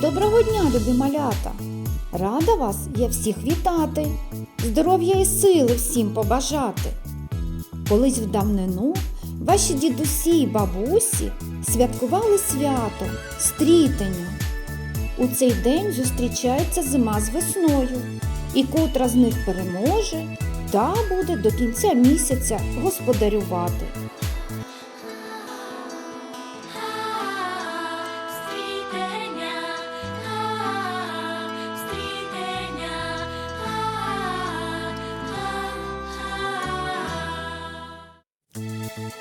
Доброго дня, любі малята! Рада вас я всіх вітати, здоров'я і сили всім побажати. Колись в давнину ваші дідусі й бабусі святкували свято стрітення. У цей день зустрічається зима з весною, і котра з них переможе, та буде до кінця місяця господарювати.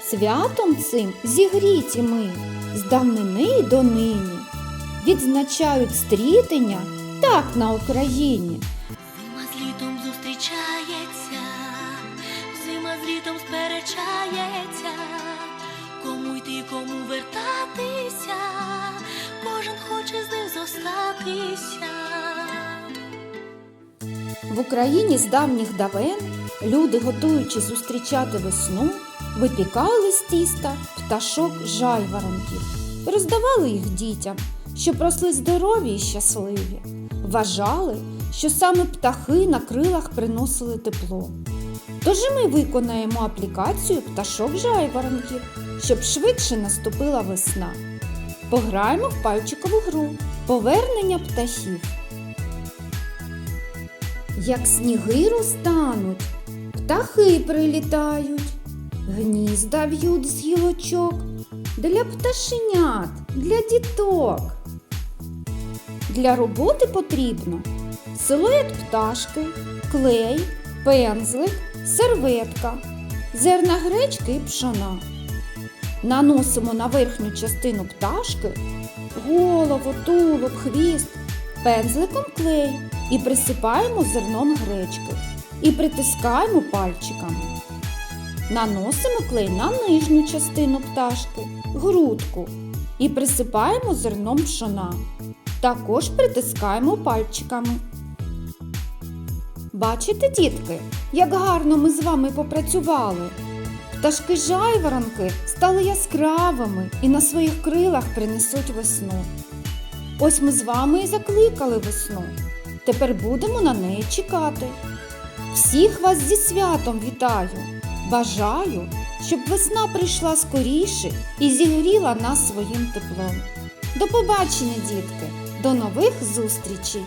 Святом цим зігріті ми з давнини донині. Відзначають стрітення так на Україні. Зима з літом зустрічається, зима з літом сперечається, кому йти, кому вертатися, кожен хоче з них зостатися. В Україні з давніх давен люди, готуючи зустрічати весну, випікали з тіста пташок жайворонків роздавали їх дітям, щоб росли здорові і щасливі. Вважали, що саме птахи на крилах приносили тепло. Тож і ми виконаємо аплікацію пташок жайворонків, щоб швидше наступила весна. Пограємо в пальчикову гру Повернення птахів. Як сніги розтануть, птахи прилітають, гнізда в'ють з гілочок для пташенят, для діток. Для роботи потрібно силует пташки, клей, пензлик, серветка, зерна гречки і пшона. Наносимо на верхню частину пташки голову, тулуб, хвіст, пензликом клей і присипаємо зерном гречки і притискаємо пальчиками. Наносимо клей на нижню частину пташки, грудку і присипаємо зерном пшона. Також притискаємо пальчиками. Бачите, дітки, як гарно ми з вами попрацювали. Пташки жайворонки стали яскравими і на своїх крилах принесуть весну. Ось ми з вами і закликали весну. Тепер будемо на неї чекати. Всіх вас зі святом вітаю. Бажаю, щоб весна прийшла скоріше і зігріла нас своїм теплом. До побачення, дітки! До нових зустрічей!